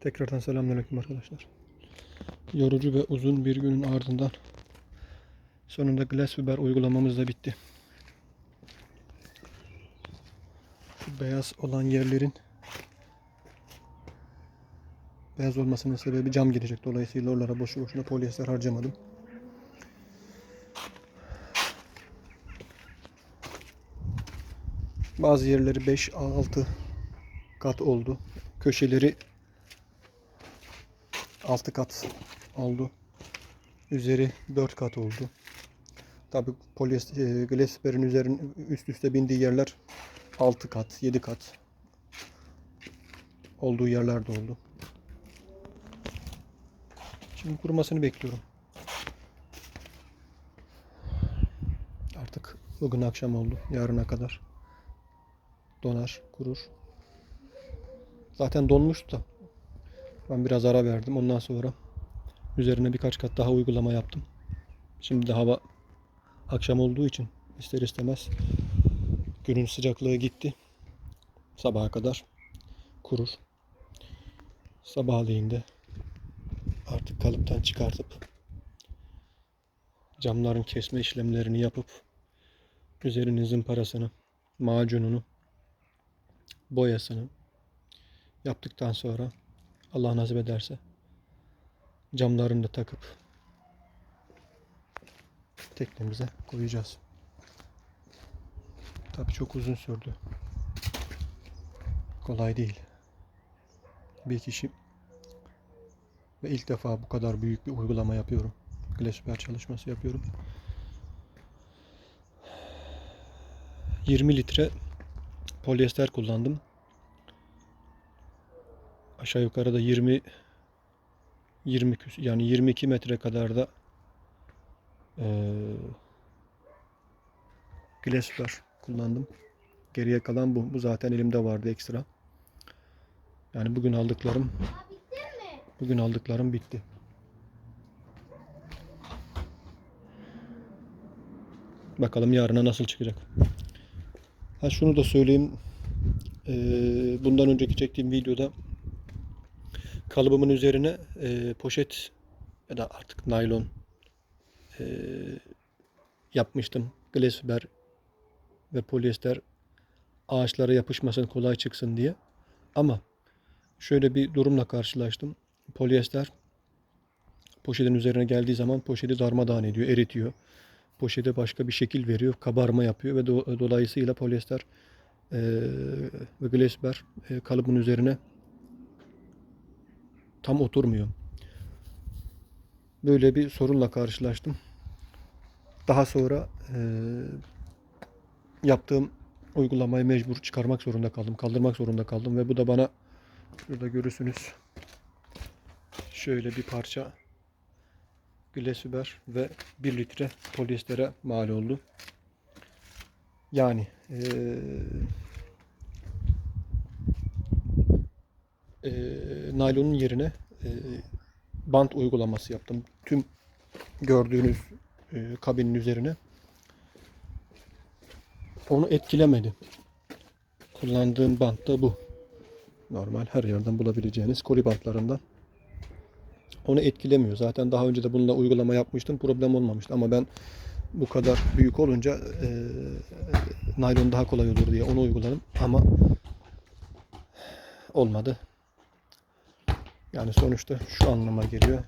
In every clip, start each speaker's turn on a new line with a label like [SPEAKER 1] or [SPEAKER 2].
[SPEAKER 1] Tekrardan selamünaleyküm arkadaşlar. Yorucu ve uzun bir günün ardından sonunda glass fiber uygulamamız da bitti. Şu beyaz olan yerlerin beyaz olmasının sebebi cam girecek. Dolayısıyla oralara boşu boşuna polyester harcamadım. Bazı yerleri 5-6 kat oldu. Köşeleri 6 kat oldu. Üzeri 4 kat oldu. Tabi polyester, e, glassber'in üzerin üst üste bindiği yerler 6 kat, 7 kat olduğu yerler de oldu. Şimdi kurumasını bekliyorum. Artık bugün akşam oldu. Yarına kadar donar, kurur. Zaten donmuştu da ben biraz ara verdim. Ondan sonra üzerine birkaç kat daha uygulama yaptım. Şimdi de hava akşam olduğu için ister istemez günün sıcaklığı gitti. Sabaha kadar kurur. Sabahleyin de artık kalıptan çıkartıp camların kesme işlemlerini yapıp üzerinin zımparasını, macununu, boyasını yaptıktan sonra Allah nasip ederse camlarını da takıp teknemize koyacağız. Tabii çok uzun sürdü. Kolay değil. Bir kişi ve ilk defa bu kadar büyük bir uygulama yapıyorum. Glassware çalışması yapıyorum. 20 litre polyester kullandım. Aşağı yukarı da 20 20 küs- yani 22 metre kadar da eee glassware kullandım. Geriye kalan bu. Bu zaten elimde vardı ekstra. Yani bugün aldıklarım bugün aldıklarım bitti. Bakalım yarına nasıl çıkacak. Ha şunu da söyleyeyim. Eee, bundan önceki çektiğim videoda kalıbımın üzerine eee, poşet ya da artık naylon eee, yapmıştım. Glass fiber ve polyester ağaçlara yapışmasın kolay çıksın diye. Ama şöyle bir durumla karşılaştım. Polyester poşetin üzerine geldiği zaman poşeti darmadağın ediyor, eritiyor. Poşete başka bir şekil veriyor, kabarma yapıyor ve do- dolayısıyla polyester eee, ve glass fiber eee, kalıbın üzerine tam oturmuyor. Böyle bir sorunla karşılaştım. Daha sonra eee, yaptığım uygulamayı mecbur çıkarmak zorunda kaldım. Kaldırmak zorunda kaldım ve bu da bana şurada görürsünüz şöyle bir parça glass fiber ve 1 litre polyestere mal oldu. Yani eee eee naylonun yerine eee, bant uygulaması yaptım. Tüm gördüğünüz eee, kabinin üzerine. Onu etkilemedi. Kullandığım bant da bu. Normal her yerden bulabileceğiniz koli bantlarından. Onu etkilemiyor. Zaten daha önce de bununla uygulama yapmıştım. Problem olmamıştı ama ben bu kadar büyük olunca eee naylon daha kolay olur diye onu uyguladım ama olmadı. Yani sonuçta şu anlama geliyor.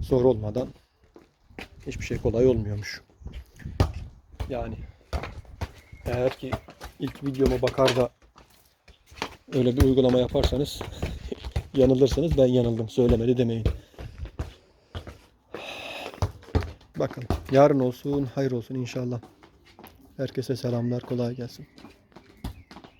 [SPEAKER 1] Zor olmadan hiçbir şey kolay olmuyormuş. Yani eğer ki ilk videoma bakar da öyle bir uygulama yaparsanız yanılırsınız. Ben yanıldım. Söylemedi demeyin. Bakın yarın olsun, hayır olsun inşallah. Herkese selamlar, kolay gelsin.